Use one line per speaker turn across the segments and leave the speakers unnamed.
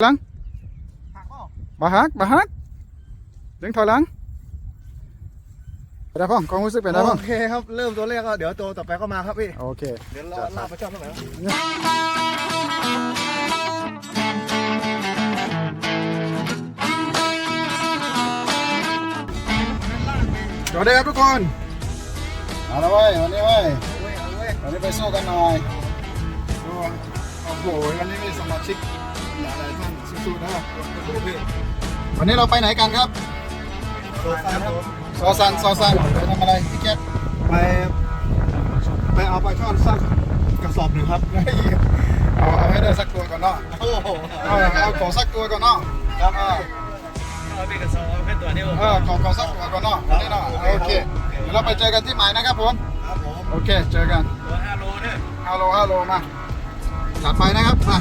หลังบาฮักบาฮักเร่งถอยหลังเป็นไงพ่องความรู้สึกเป็นไงพ่อง
โอเคครับ เริ่มตัวแรกก็เดี๋ยวตัวต่อไปก็มาครับพี่
โอเค
เดี๋ยวรอลาประจำเท่าไหร่
สวัสดีครับทุกคน เอาละเว้ยวันนี้เว้ยวันนี้ไปสู้กันหน่อยดูโอ้โหวันนี้มีสมาชิกหลายๆท่านสู้ๆนะครับวันนี้เราไปไหนกันครับ
ตัวซันครับผม
ซอซันซอซันไปทำอะไรพี่แก๊ส
ไปไปเอาปลาช่อนสักกระสอบหนึ่งครับ
เอาเอาให้ได้สักตัวก่อนเนาะ
โอ้โห
เอาเอาขอสักตัวก่อนเนาะ
ครับ
อ่า
เอาเป็นกระสอบเอาเป็นตัวนี้ผม
เออขอขอสักตัวก่อนเนาะวันนี้เนาะโอเคเดี๋ยวเราไปเจอกันที่หมายนะครับผม
ครับผม
โอเคเจอกัน
ตัวห้าโลเนี่ย
ฮัลโหลฮัลโหลมาจัดไปนะครับมา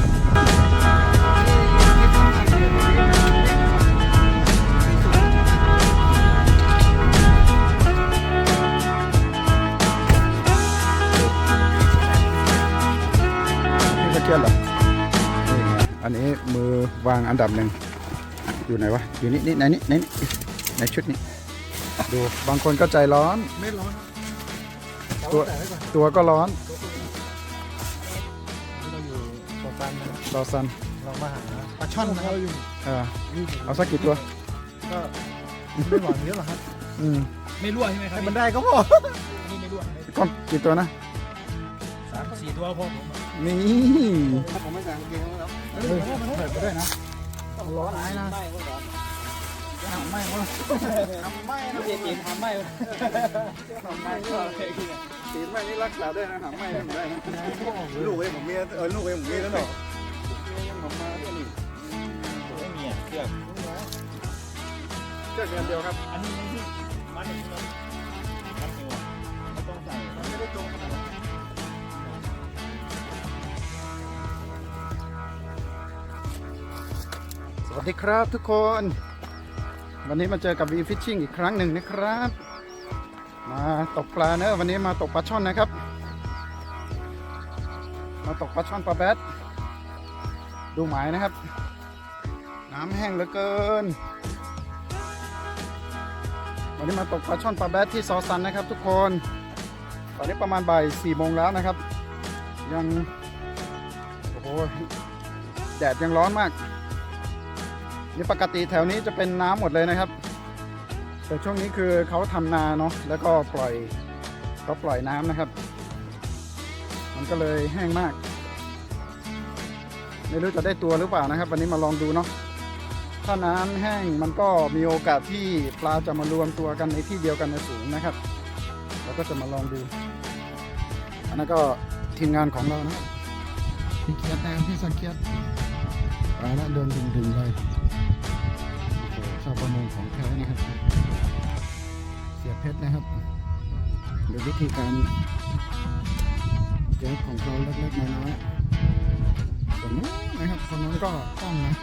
พี่ตะเกียบเหรอนี่ไงอันนี้มือวางอันดับหนึ่งอยู่ไหนวะ อยู่นี่นี่ไหนนี่ไหนนี่ในชุดนี้ ดูบางคนก็ใจร้อน
ไม่ร้อน
ตัวตัวก็ร้อน
เราอยู่ตัวซันนะครับ
ซอซัน
เรามาหาปลาช่อนนะครับอยู่
เออเอาสักกี่ตัว
ก็ไม่หวังเยอะหรอกครับ
อืม
ไม่รั่วใช่ไหมครับ
ให้มันได้ก็พอ
นี่ไม่รั่ว
ก้อนกี่ตัวนะ
สามสี่ตัวพอผม
นี่
ผมไม่ใส่กางเกงแล้ว
เฮ้ยเปิดไปด้วยนะร้อนไอ้นะ
ไม่ก็ร้อน
ทำไม่วะทำไม่นะ
เจ๊ทำไม่
ทำไม่ก็ตีนไม่นี่รักษาได้นะทำไม่ได้นะ
ลูกเองผมมีเออลูกเองผมมีแล้วเนาะ
ยังออกมาด้วยนี่
ไม่มีอะเชือก
เชือกเดือนเดียวครับ
อันนี้ไม่ที่มัดหนึ่งมัดมัดหนึ่งไม่ต้องใส่
ไม่ได้โจงขนาดนั้น
สวัสดีครับทุกคน วันนี้มาเจอกับวีฟิชชิ่งอีกครั้งหนึ่งนะครับ มาตกปลาเนอะวันนี้มาตกปลาช่อนนะครับ มาตกปลาช่อนปลาแบดดูหมายนะครับ น้ำแห้งเหลือเกิน วันนี้มาตกปลาช่อนปลาแบดที่ซอซันนะครับ ทุกคน ตอนนี้ประมาณบ่ายสี่โมงแล้วนะครับ ยังโอ้โหแดดยังร้อนมาก นี่ปกติแถวนี้จะเป็นน้ำหมดเลยนะครับ แต่ช่วงนี้คือเขาทำนาเนาะแล้วก็ปล่อยเขาปล่อยน้ำนะครับ มันก็เลยแห้งมาก ไม่รู้จะได้ตัวหรือเปล่านะครับ วันนี้มาลองดูเนาะถ้าน้ำแห้งมันก็มีโอกาสที่ปลาจะมารวมตัวกันในที่เดียวกันในสูงนะครับเราก็จะมาลองดูอันนั้นก็ทีมงานของเรานะพี่เคียดนะครับพี่สังเคียดไปแล้วเดินดึงๆเลย ประมงของแท้นะครับ เสียเพชรนะครับโดยวิธีการเก็บของเขาเล็กๆน้อยๆส่วนนู้นนะครับคนนั้นก็กล้องนะ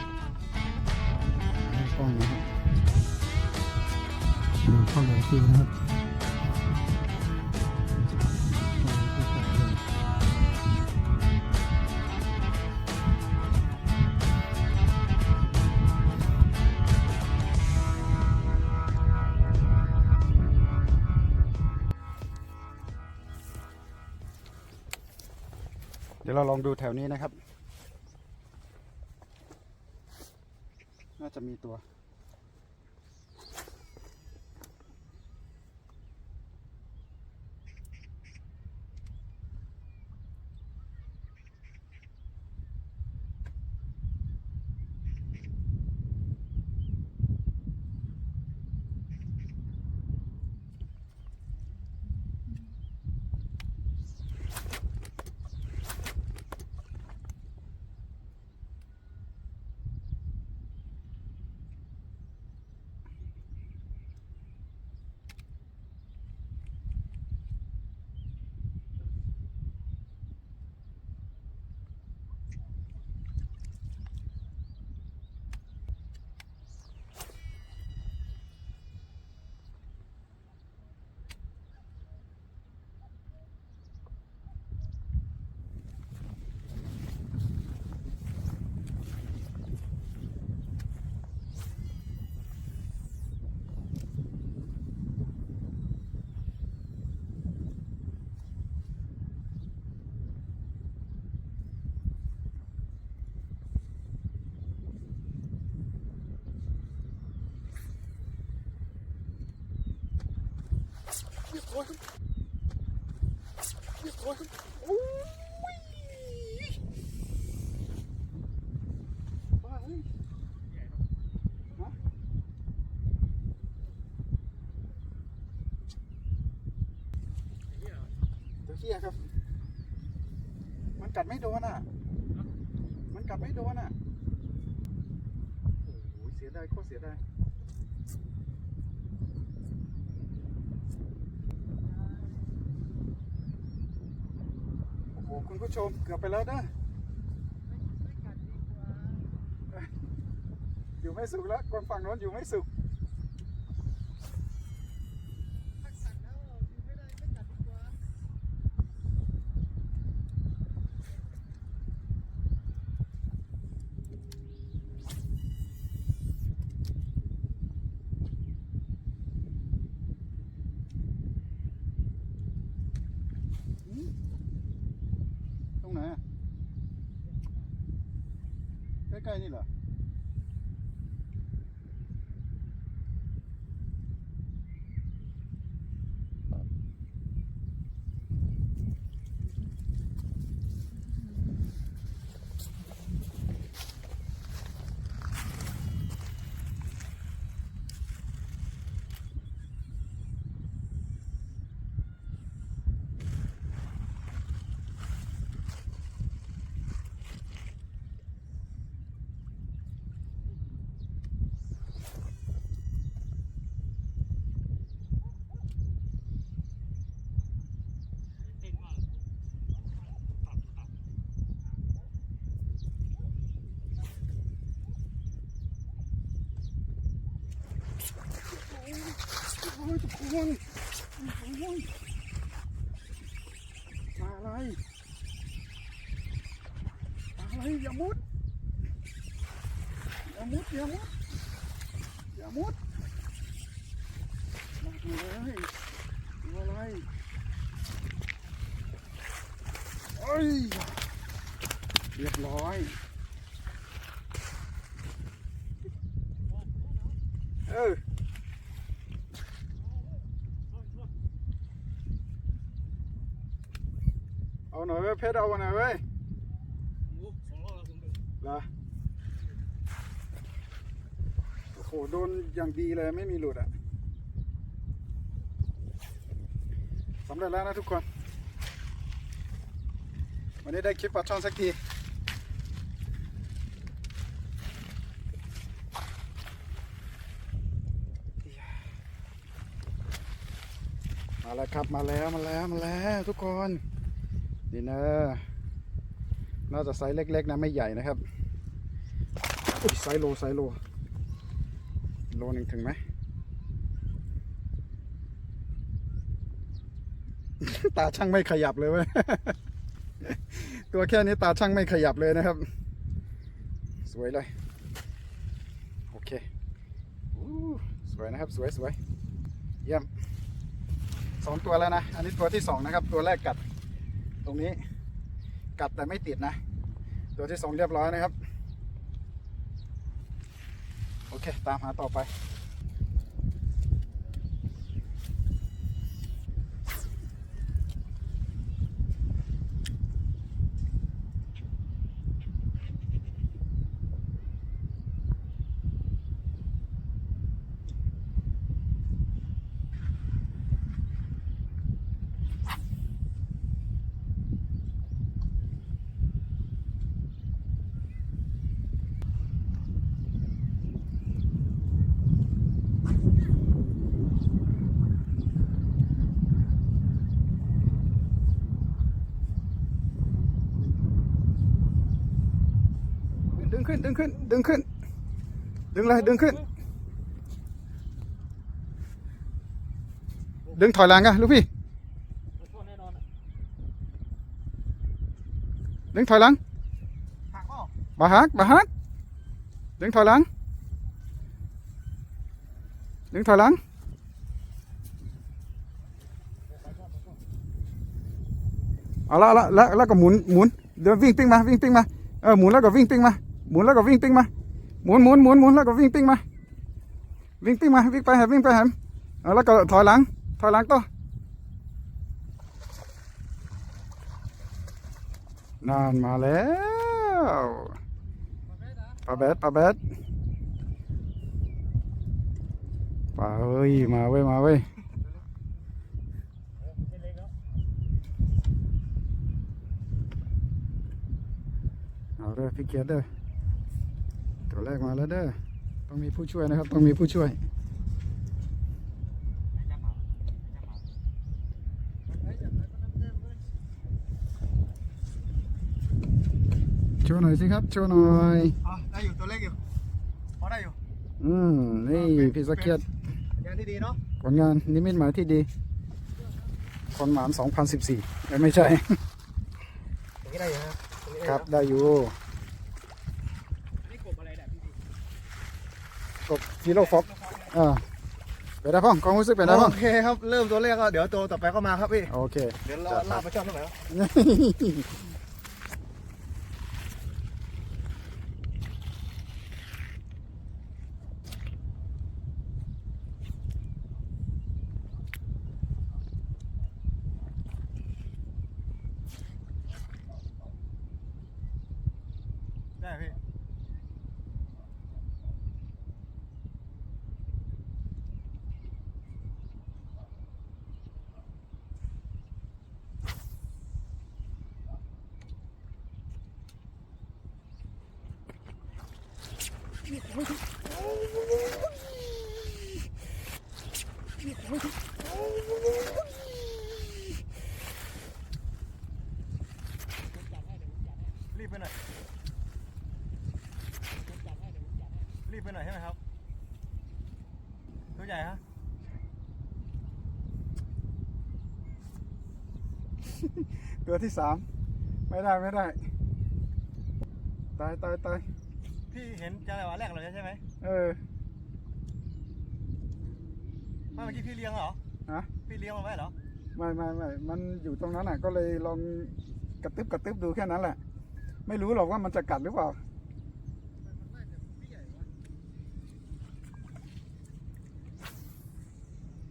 กล้องนะครับดูข้อเลยคิวนะครับ เดี๋ยวเราลองดูแถวนี้นะครับ น่าจะมีตัว เฮียครับ มันกัดไม่โดนอะ มันกัดไม่โดนอะ โอ้ยเสียดายโคตรเสียดาย โอ้โห คุณผู้ชมเกือบไปแล้วนะอยู่ไม่สุขแล้วคนฝั่งโน้นอยู่ไม่สุข โอ้ยทุกคนโอ้ยมาอะไรมาอะไรอย่ามุด อย่ามุด อย่ามุด อย่ามุดมาเลยตัวอะไรเอ้ย เรียบร้อย เออ เอา หน่อยเว้ยเพชรเอาหน่อยเว้ย
สองรอบแล้วคุณ
เหรอโอ้โหโดนอย่างดีเลยไม่มีหลุดอะสำเร็จแล้วนะทุกคน วันนี้ได้คลิปปลาช่อนสักทีมาแล้วครับมาแล้วมาแล้วมาแล้วทุกคน นี่นะน่าจะไซส์เล็ก ๆ นะไม่ใหญ่นะครับอุ้ยไซส์โลไซส์โล โลหนึ่งถึงไหม ตาช่างไม่ขยับเลยเว้ย ตัวแค่นี้ตาช่างไม่ขยับเลยนะครับ สวยเลย โอเคสวยนะครับ สวยสวยเยี่ยมสองตัวแล้วนะ อันนี้ตัวที่สองนะครับ ตัวแรกกัด ตรงนี้กัดแต่ไม่ติดนะ ตัวที่สองเรียบร้อยนะครับ โอเค ตามหาต่อไป ขึ้นดึงขึ้นดึงขึ้น ดึงเลยดึงขึ้น ดึงถอยหลังอะลูกพี่
มาช่วยแน่นอนอะ
ดึงถอยหลัง
หักเปล่า
บาฮักบาฮักดึงถอยหลังดึงถอยหลังเอ หมุนแล้วก็วิ่งปิ้งมาหมุนหมุนหมุนหมุนแล้วก็วิ่งปิ้งมาวิ่งปิ้งมาวิ่งไปแหมวิ่งไปแหมแล้วก็ถอยหลังถอยหลังต่อนานมาแล้วปลาแบดปลาแบดปลาเอ้ยมาเว้ยมาเว้ยเอาเด้อพี่เกียรติเด้อ ตัวแรกมาแล้วเด้อต้องมีผู้ช่วยนะครับ ต้องมีผู้ช่วยโชว์หน่อยสิครับโชว์หน่อย
อะได้อยู่ตัวเล็กอยู่พอได้อยู่
อืมนี่พี่สกเกียรติ
งานที่ดีเนาะ
ผลงานนิมิตหมายที่ดีคนหมาน2014เอ้ยไม่ใช่
อย่างนี้ได้อยู่ฮะตงนี้ได้
ครับได้อยู่
นี่กบอะไรเนี่ยพี่
กบฮีโร่ฟ็อกอ่าเป็นได้พ่องความรู้สึกเป็นได้พ่อง
โอเคครับเริ่มตัวแรกก็เดี๋ยวตัวต่อไปก็มาครับพี่
โอเค
เดี๋ยวเราลากไปชอบตรงไหน รีบไปหน่อย รีบไปหน่อยใช่ไหมครับ ตัวใหญ่ฮะ
ตัวที่สาม ไม่ได้ไม่ได้ ตายตายตาย
พี่เห็นจานวันแรกเลยใช่ไหม
เออ
ไม่เมื่อกี้พี่เลี้ยงเหรอ
ฮะ
พี่เลี้ยงมันไว้เหรอ
ไม่ไม่ไม่มันอยู่ตรงนั้นอะ ก็เลยลองกระตึบกระตึบดูแค่นั้นแหละ ไม่รู้หรอกว่ามันจะกัดหรือเปล่า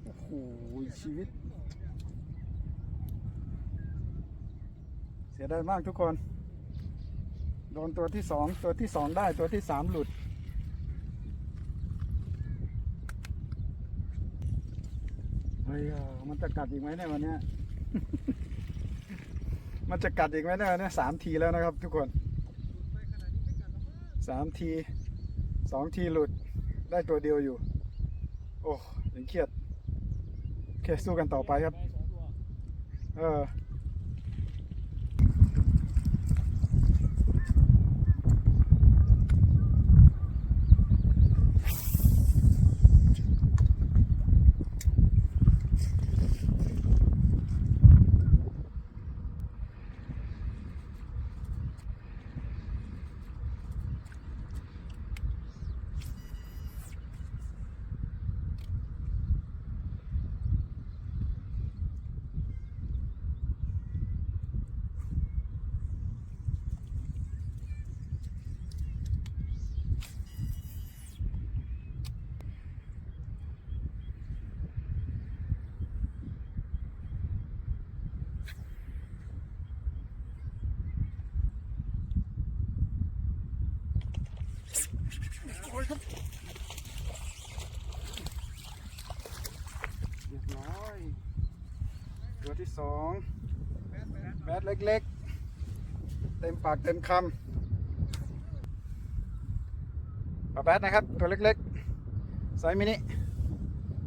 โอ้โหชีวิต เสียดายมากทุกคน โดนตัวที่สองตัวที่สองได้ตัวที่สามหลุด เฮ้ยมันจะกัดอีกไหมเนี่ยวันนี้ มันจะกัดอีกไหมเนี่ยวันเนี้ยสามทีแล้วนะครับทุกคนสามทีสองทีหลุดได้ตัวเดียวอยู่ โอ้ยังเครียดโอเคสู้กันต่อไปครับ
ได้สอ
เออเรียบร้อยตัวที่สองแบดเล็กๆ เต็มปากเต็มคำปลาแบดนะครับ ตัวเล็กๆไซส์มินิ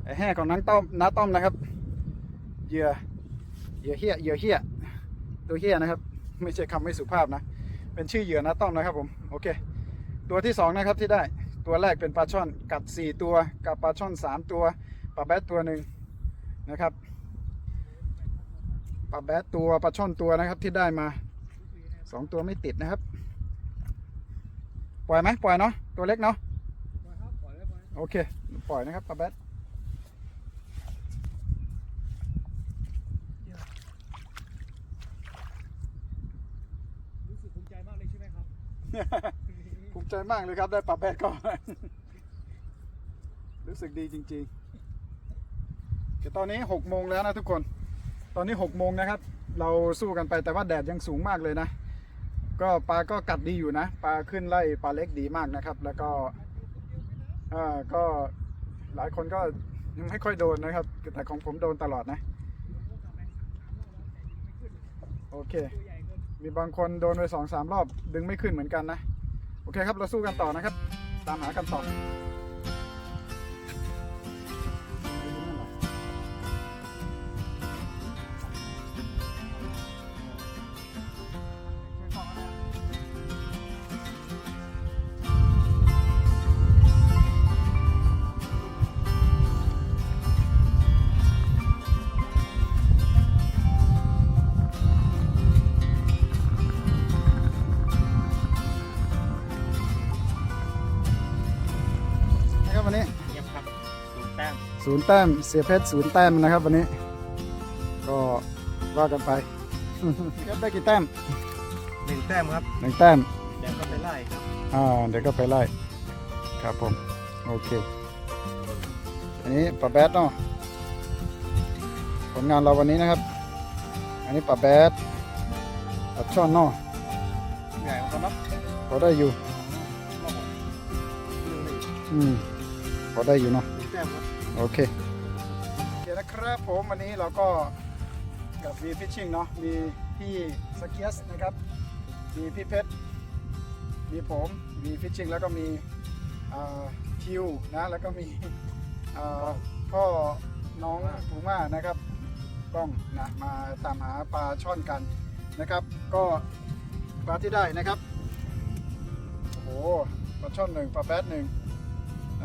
ไอแห่ของนังต้อมน้าต้อมนะครับเหยื่อเหยื่อเฮี้ยเหยื่อเฮี้ยตัวเฮี้ยนะครับ ไม่ใช่คำไม่สุภาพนะ เป็นชื่อเหยื่อน้าต้อมนะครับผม โอเค ตัวที่สองนะครับที่ได้ ตัวแรกเป็นปลาช่อนกัดสี่ตัว กับปลาช่อนสามตัวปลาแบดตัวหนึ่งนะครับปลาแบดตัวปลาช่อนตัวนะครับที่ได้มาสองตัวไม่ติดนะครับ ปล่อยไหมปล่อยเนาะตัวเล็กเนาะโอเค ปล่อยนะครับปลาแบด
รู้สึกภูมิใจมากเลยใช่ไหมครับ
ภูมิใจมากเลยครับได้ปลาแบดก่อน รู้สึกดีจริงๆแต่ตอนนี้หกโมงแล้วนะทุกคน ตอนนี้หกโมงนะครับ เราสู้กันไปแต่ว่าแดดยังสูงมากเลยนะ ก็ปลาก็กัดดีอยู่นะ ปลาขึ้นไล่ปลาเล็กดีมากนะครับ แล้วก็อ่าก็หลายคนก็ยังไม่ค่อยโดนนะครับ แต่ของผมโดนตลอดนะ โอเค มีบางคนโดนไปสองสามรอบดึงไม่ขึ้นเหมือนกันนะ โอเคครับ เราสู้กันต่อนะครับ ตามหากันต่อ น
ย์แต้ม
เสียเพชรศูนย์แต้มนะครับ วันนี้ ก็ว่ากันไปเพชรได้กี่แต้ม
หนึ่งแต้มครับ
หนึ่งแต้ม
เดี๋ยวก็ไปไล่ครับ
อ่าเดี๋ยวก็ไปไล่ครับผมโอเค อันนี้ปลาแบดเนาะผลงานเราวันนี้นะครับ อันนี้ปลาแบดปลาช่อนเนาะ
ใหญ่กว่านับ
พอได้อยู่
หนึ่งหนึ่ง
อืมพอได้อยู่เนาะ
หนึ่งแต้มครับ
โอเคโอเคนะครับผมวันนี้เราก็กับวีฟิชชิ่งเนาะมีพี่สเกียสนะครับ มีพี่เพชรมีผมมีฟิชชิ่งแล้วก็มีอ่าคิวนะแล้วก็มีพ่อน้องปูม่านะครับกล้องนะมาตามหาปลาช่อนกันนะครับ ก็ปลาที่ได้นะครับโอ้โหปลาช่อนหนึ่งปลาแบดหนึ่ง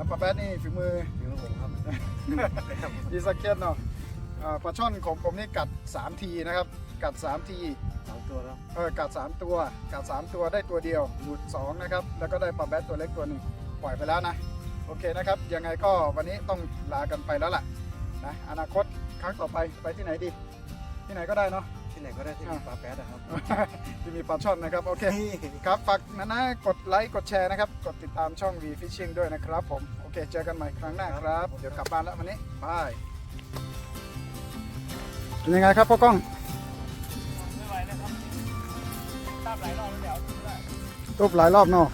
นะปลาแบดนี่ฝีมือ
ถึงผมครับ
ดีสเก็ตเนาะอ่าปลาช่อนของผมนี่กัด 3 ทีนะครับ กัด 3 ที
สองตัวแล้ว
เออกัด 3 ตัวกัด 3 ตัวได้ตัวเดียวหลุด 2 นะครับ แล้วก็ได้ปลาแบทตัวเล็กตัวหนึ่งปล่อยไปแล้วนะ โอเคนะครับ ยังไงก็วันนี้ต้องลากันไปแล้วล่ะนะอนาคตครั้งต่อไปไปที่ไหนดี ที่ไหนก็ได้เนาะ
ที่ไหนก็ได้ที่มีปลาแป๊ดนะครับ
ที่มีปลาช่อนนะครับโอเคครับฝากนะนะกดไลค์กดแชร์นะครับ กดติดตามช่อง V Fishing ด้วยนะครับผมโอเค เจอกันใหม่ครั้งหน้าครับ เดี๋ยวกลับบ้านแล้ววันนี้บายเป็นยังไงครับพ่อกล้อง
ไม่ไหวนะครับตามหลายรอบแล้วเดี๋ยวเอาขึ้นไม่ได้
ทุบหลายรอบเนาะ